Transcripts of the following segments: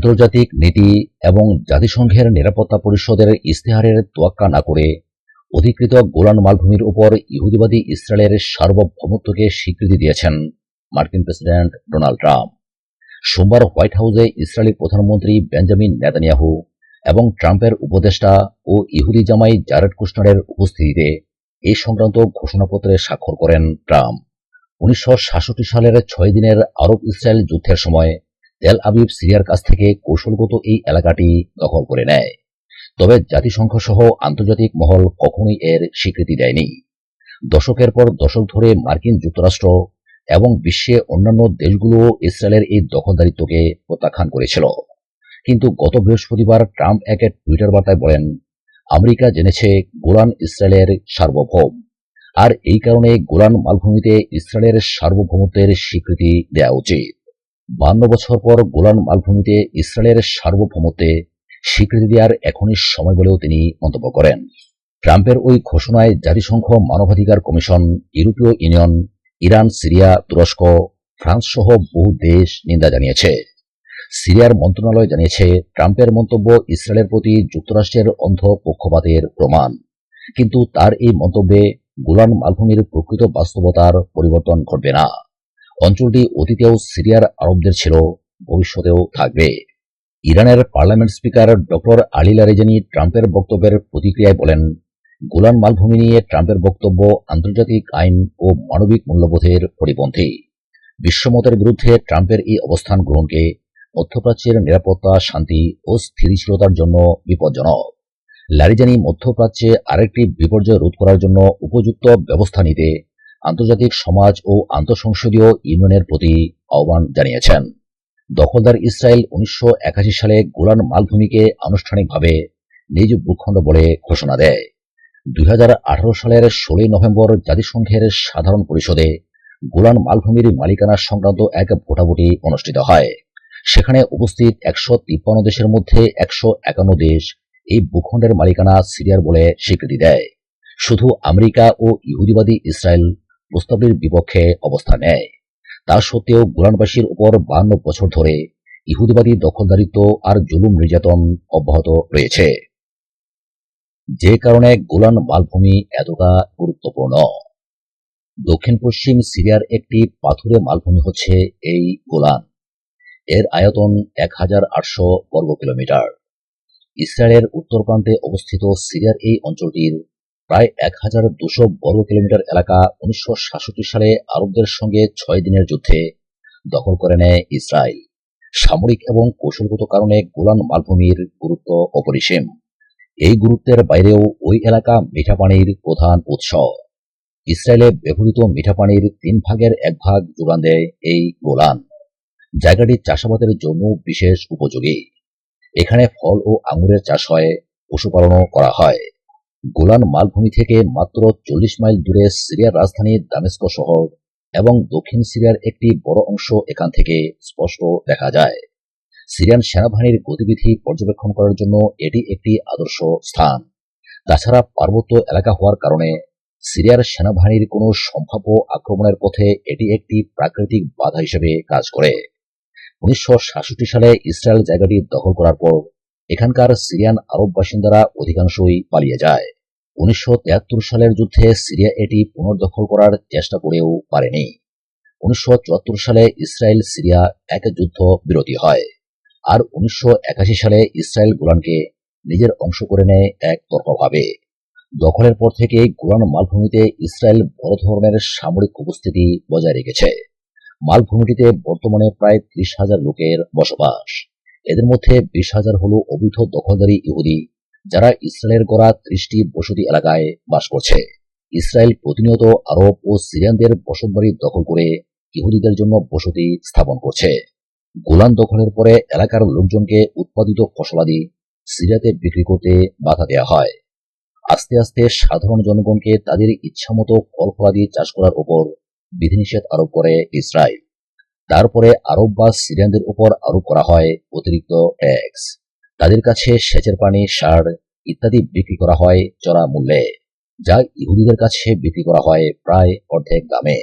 আন্তর্জাতিক নীতি এবং জাতিসংঘের নিরাপত্তা পরিষদের ইস্তেহারের তোয়াক্কা না করে অধিকৃত গোলান মালভূমির উপর ইহুদিবাদী ইসরায়েলের সার্বভৌমত্বকে স্বীকৃতি দিয়েছেন মার্কিন প্রেসিডেন্ট ডোনাল্ড ট্রাম্প। সোমবার হোয়াইট হাউসে ইসরায়েলি প্রধানমন্ত্রী বেঞ্জামিন নেতানিয়াহু এবং ট্রাম্পের উপদেষ্টা ও ইহুদি জামাই জারেড কুশনারের উপস্থিতিতে এই সংক্রান্ত ঘোষণাপত্রে স্বাক্ষর করেন ট্রাম্প। উনিশশো সাতষট্টি সালের ছয় দিনের আরব ইসরায়েল যুদ্ধের সময় তেল আবিব সিরিয়ার কাছ থেকে কৌশলগত এই এলাকাটি দখল করে নেয়। তবে জাতিসংঘ সহ আন্তর্জাতিক মহল কখনোই এর স্বীকৃতি দেয়নি। দশকের পর দশক ধরে মার্কিন যুক্তরাষ্ট্র এবং বিশ্বে অন্যান্য দেশগুলো ইসরায়েলের এই দখলদারিত্বকে প্রত্যাখ্যান করেছিল। কিন্তু গত বৃহস্পতিবার ট্রাম্প এক টুইটার বার্তায় বলেন, আমেরিকা জেনেছে গোলান ইসরায়েলের সার্বভৌম। আর এই কারণে গোলান মালভূমিতে ইসরায়েলের সার্বভৌমত্বের স্বীকৃতি দেওয়া উচিত। বান্ন বছর পর গোলান মালভূমিতে ইসরায়েলের সার্বভৌমত্বে স্বীকৃতি দেওয়ার এখনই সময় বলেও তিনি মন্তব্য করেন। ট্রাম্পের ওই ঘোষণায় জাতিসংঘ মানবাধিকার কমিশন, ইউরোপীয় ইউনিয়ন, ইরান, সিরিয়া, তুরস্ক ফ্রান্স সহ বহু দেশ নিন্দা জানিয়েছে। সিরিয়ার মন্ত্রণালয় জানিয়েছে, ট্রাম্পের মন্তব্য ইসরায়েলের প্রতি যুক্তরাষ্ট্রের অন্ধ পক্ষপাতের প্রমাণ। কিন্তু তার এই মন্তব্যে গোলান মালভূমির প্রকৃত বাস্তবতার পরিবর্তন ঘটবে না। অঞ্চলটি অতীতেও সিরিয়ার আরবদের ছিল, ভবিষ্যতেও থাকবে। ইরানের parliament speaker doctor Ali Larijani ট্রাম্পের বক্তব্যের প্রতিক্রিয়ায় বলেন, গোলান মালভূমি নিয়ে ট্রাম্পের বক্তব্য আন্তর্জাতিক আইন ও মানবিক মূল্যবোধের পরিপন্থী। বিশ্বমতের বিরুদ্ধে ট্রাম্পের এই অবস্থান গ্রহণকে মধ্যপ্রাচ্যের নিরাপত্তা, শান্তি ও স্থিতিশীলতার জন্য বিপজ্জনক। লারিজানি মধ্যপ্রাচ্যে আরেকটি বিপর্যয় রোধ করার জন্য উপযুক্ত ব্যবস্থা নিতে আন্তর্জাতিক সমাজ ও আন্তঃসংসদীয় ইউনিয়নের প্রতি আহ্বান জানিয়েছেন। দখলদার ইসরায়েল উনিশশো একাশি সালে গোলান মালভূমিকে আনুষ্ঠানিকভাবে নিজ ভূখণ্ড বলে ঘোষণা দেয়। দুই হাজার আঠারো সালের ষোলোই নভেম্বর জাতিসংঘের সাধারণ পরিষদে গোলান মালভূমির মালিকানা সংক্রান্ত এক ভোটাভুটি অনুষ্ঠিত হয়। সেখানে উপস্থিত একশো তিপ্পান্ন দেশের মধ্যে একশো একান্ন দেশ এই ভূখণ্ডের মালিকানা সিরিয়ার বলে স্বীকৃতি দেয়। শুধু আমেরিকা ও ইহুদিবাদী ইসরায়েল প্রস্তাবের বিপক্ষে অবস্থান নেয়। তা সত্ত্বেও গোলানবাসীর উপর বান্ন বছর ধরে ইহুদিবাদী দখলদারিত্ব আর জুলুম নির্যাতন অব্যাহত রয়েছে। যে কারণে গোলান মালভূমি এতটা গুরুত্বপূর্ণ। দক্ষিণ পশ্চিম সিরিয়ার একটি পাথুরে মালভূমি হচ্ছে এই গোলান। এর আয়তন এক হাজার আটশো বর্গ কিলোমিটার ইসরায়েলের উত্তর প্রান্তে অবস্থিত সিরিয়ার এই অঞ্চলটির প্রায় এক হাজার দুশো বর্গ কিলোমিটার এলাকা উনিশশো সাতষট্টি সালে আরবদের সঙ্গে ছয় দিনের যুদ্ধে দখল করে নেয় ইসরায়েল। সামরিক এবং কৌশলগত কারণে গোলান মালভূমির গুরুত্ব অপরিসীম। এই গুরুত্বের বাইরেও ওই এলাকা মিঠা পানির প্রধান উৎস। ইসরায়েলে ব্যবহৃত মিঠা পানির তিন ভাগের এক ভাগ যোগান দেয় এই গোলান। জায়গাটি চাষাবাদের জন্য বিশেষ উপযোগী। এখানে ফল ও আঙুরের চাষ হয়, পশুপালনও করা হয়। গোলান মালভূমি থেকে মাত্র চল্লিশ মাইল দূরে সিরিয়ার রাজধানী দামেস্ক শহর এবং দক্ষিণ সিরিয়ার একটি বড় অংশ এখান থেকে স্পষ্ট দেখা যায়। সিরিয়ান সেনাবাহিনীর গতিবিধি পর্যবেক্ষণ করার জন্য এটি একটি আদর্শ স্থান। তাছাড়া পার্বত্য এলাকা হওয়ার কারণে সিরিয়ার সেনাবাহিনীর কোনো সম্ভাব্য আক্রমণের পথে এটি একটি প্রাকৃতিক বাধা হিসেবে কাজ করে। উনিশশো সাতষট্টি সালে ইসরায়েল জায়গাটি দখল করার পর এখানকার সিরিয়ান আরব বাসিন্দারা অধিকাংশই পালিয়ে যায়। উনিশশো সালের যুদ্ধে সিরিয়া এটি পুনর্দখল করার চেষ্টা করেও পারেনি। উনিশশো চুয়াত্তর সালে ইসরায়েল সিরিয়া এক যুদ্ধ বিরতি হয় আর উনিশশো একাশি সালে ইসরায়েল গোলানকে নিজের অংশ করে নেয় এক তরফাভাবে দখলের পর থেকে গোলান মালভূমিতে ইসরায়েল বড় ধরনের সামরিক উপস্থিতি বজায় রেখেছে। মালভূমিটিতে বর্তমানে প্রায় ত্রিশ হাজার লোকের বসবাস। এদের মধ্যে বিশ হাজার হল অবৈধ দখলদারি ইহুদি, যারা ইসরায়েলের গড়া ত্রিশটি বসতি এলাকায় বাস করছে। ইসরায়েল প্রতিনিয়ত আরব ও সিরিয়ানদের বসতবাড়ি দখল করে ইহুদিদের জন্য বসতি স্থাপন করছে। গোলান দখলের পরে এলাকার লোকজনকে উৎপাদিত ফসলাদি সিরিয়াতে বিক্রি করতে বাধা দেওয়া হয়। আস্তে আস্তে সাধারণ জনগণকে তাদের ইচ্ছামতো ফল ফলাদি চাষ করার উপর বিধিনিষেধ আরোপ করে ইসরায়েল। তারপরে আরব বা সিরিয়ানদের উপর আরোপ করা হয় অতিরিক্ত ট্যাক্স। তাদের কাছে সেচের পানি, সার ইত্যাদি বিক্রি করা হয় চড়া মূল্যে, যা ইহুদিদের কাছে বিক্রি করা হয় প্রায় অর্ধেক দামে।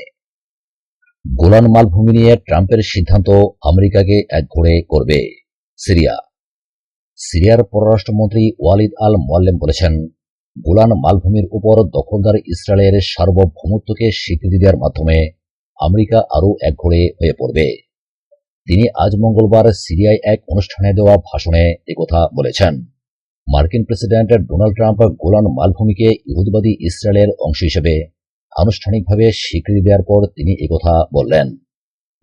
গোলান মালভূমি নিয়ে ট্রাম্পের সিদ্ধান্ত আমেরিকাকে এক একঘরে করবে সিরিয়া। সিরিয়ার পররাষ্ট্রমন্ত্রী ওয়ালিদ আল মোয়াল্লেম বলেছেন, গোলান মালভূমির উপর দখলদার ইসরায়েলের সার্বভৌমত্বকে স্বীকৃতি দেওয়ার মাধ্যমে আমেরিকা আরও একঘরে হয়ে পড়বে। তিনি আজ মঙ্গলবার সিরিয়ায় এক অনুষ্ঠানে দেওয়া ভাষণে একথা বলেছেন। মার্কিন প্রেসিডেন্ট ডোনাল্ড ট্রাম্প গোলান মালভূমিকে ইহুদবাদী ইসরায়েলের অংশ হিসেবে আনুষ্ঠানিকভাবে স্বীকৃতি দেওয়ার পর তিনি একথা বললেন।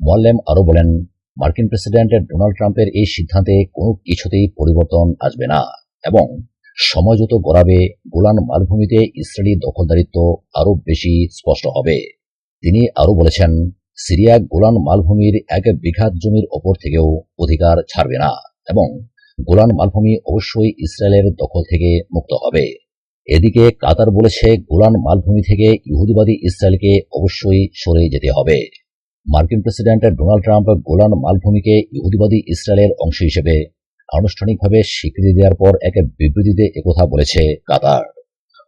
মোয়াল্লেম আরও বলেন, মার্কিন প্রেসিডেন্ট ডোনাল্ড ট্রাম্পের এই সিদ্ধান্তে কোনো কিছুতেই পরিবর্তন আসবে না এবং সময় যত গড়াবে গোলান মালভূমিতে ইসরায়েলি দখলদারিত্ব আরও বেশি স্পষ্ট হবে। তিনি আরও বলেছেন, সিরিয়া গোলান মালভূমির এক বিঘাত জমির ওপর থেকেও অধিকার ছাড়বে না এবং গোলান মালভূমি অবশ্যই ইসরায়েলের দখল থেকে মুক্ত হবে। এদিকে কাতার বলেছে, গোলান মালভূমি থেকে ইহুদিবাদী ইসরায়েলকে অবশ্যই সরে যেতে হবে। মার্কিন প্রেসিডেন্ট ডোনাল্ড ট্রাম্প গোলান মালভূমিকে ইহুদিবাদী ইসরায়েলের অংশ হিসেবে আনুষ্ঠানিকভাবে স্বীকৃতি দেওয়ার পর এক বিবৃতিতে একথা বলেছে কাতার।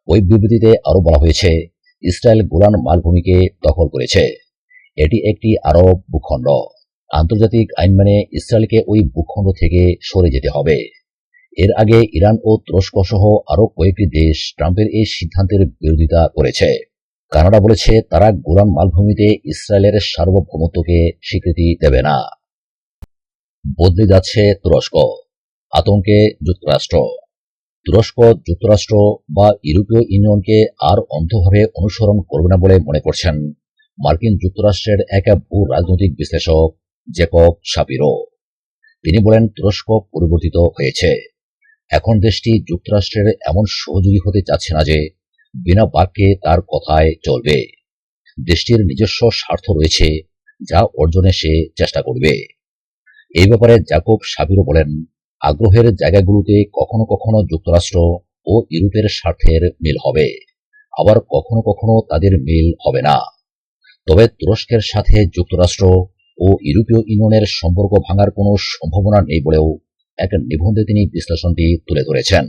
ওই বিবৃতিতে আরও বলা হয়েছে ইসরায়েল গোলান মালভূমিকে দখল করেছে। এটি একটি আরব ভূখণ্ড। আন্তর্জাতিক আইন মেনে ইসরায়েলকে ওই ভূখণ্ড থেকে সরে যেতে হবে। এর আগে ইরান ও তুরস্ক সহ আরও কয়েকটি দেশ ট্রাম্পের এই সিদ্ধান্তের বিরোধিতা করেছে। কানাডা বলেছে তারা গোলান মালভূমিতে ইসরায়েলের সার্বভৌমত্বকে স্বীকৃতি দেবে না। বদলে যাচ্ছে তুরস্ক। আতঙ্কে যুক্তরাষ্ট্র তুরস্ক, যুক্তরাষ্ট্র বা ইউরোপীয় ইউনিয়নকে আর অন্ধভাবে অনুসরণ করবে না বলে মনে করছেন মার্কিন যুক্তরাষ্ট্রের এক ভূ রাজনৈতিক বিশ্লেষক জেকব শাপিরো। তিনি বলেন, তুরস্ক পরিবর্তিত হয়েছে। এখন দেশটি যুক্তরাষ্ট্রের এমন সহযোগী হতে চাচ্ছে না যে বিনা বাক্যে তার কথায় চলবে। দেশটির নিজস্ব স্বার্থ রয়েছে যা অর্জনে সে চেষ্টা করবে। এই ব্যাপারে জাকব সাবিরও বলেন আগ্রহের জায়গাগুলোতে কখনো কখনো যুক্তরাষ্ট্র ও ইউরোপের স্বার্থের মিল হবে। আবার কখনো কখনো তাদের মিল হবে না। তবে তুরস্কের সাথে যুক্তরাষ্ট্র ও ইউরোপীয় ইউনিয়নের সম্পর্ক ভাঙার কোনো সম্ভাবনা নেই বলেও এক নিবন্ধে তিনি বিশ্লেষণটি তুলে ধরেছেন।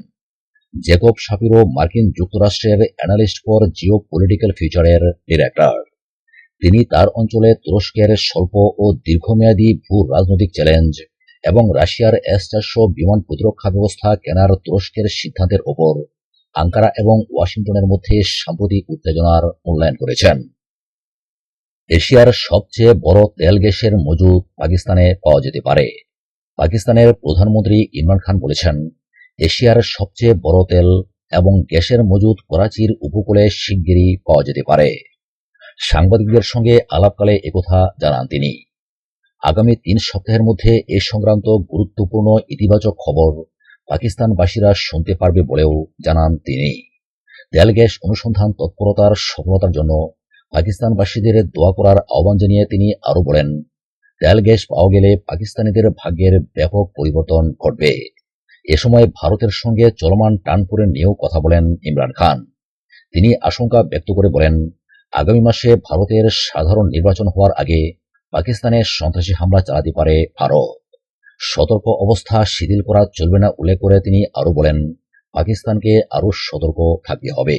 জেকব শাপিরো মার্কিন যুক্তরাষ্ট্রের অ্যানালিস্ট ফর জিও পলিটিক্যাল ফিউচারের ডিরেক্টর। তিনি তার অঞ্চলে তুরস্কের স্বল্প ও দীর্ঘমেয়াদী ভূ রাজনৈতিক চ্যালেঞ্জ এবং রাশিয়ার এস চারশো বিমান প্রতিরক্ষা ব্যবস্থা কেনার তুরস্কের সিদ্ধান্তের ওপর আঙ্কারা এবং ওয়াশিংটনের মধ্যে সাম্প্রতিক উত্তেজনার মূল্যায়ন করেছেন। এশিয়ার সবচেয়ে বড় তেল গ্যাসের মজুদ পাকিস্তানে পাওয়া যেতে পারে। পাকিস্তানের প্রধানমন্ত্রী ইমরান খান বলেছেন, এশিয়ার সবচেয়ে বড় তেল এবং গ্যাসের মজুদ করাচির উপকূলে শিগগিরই পাওয়া যেতে পারে। সাংবাদিকদের সঙ্গে আলাপকালে একথা জানান তিনি। আগামী তিন সপ্তাহের মধ্যে এ সংক্রান্ত গুরুত্বপূর্ণ ইতিবাচক খবর পাকিস্তানবাসীরা শুনতে পারবে বলেও জানান তিনি। তেল গ্যাস অনুসন্ধান তৎপরতার সফলতার জন্য পাকিস্তানবাসীদের দোয়া করার আহ্বান জানিয়ে তিনি আরও বলেন, তেল গ্যাস পাওয়া গেলে পাকিস্তানিদের ভাগ্যের ব্যাপক পরিবর্তন ঘটবে। এ সময় ভারতের সঙ্গে চলমান টানপুরে নিয়েও কথা বলেন ইমরান খান। তিনি আশঙ্কা ব্যক্ত করে বলেন, আগামী মাসে ভারতের সাধারণ নির্বাচন হওয়ার আগে পাকিস্তানে সন্ত্রাসী হামলা চালাতে পারে ভারত। সতর্ক অবস্থা শিথিল করা চলবে না উল্লেখ করে তিনি আরও বলেন, পাকিস্তানকে আরও সতর্ক থাকতে হবে।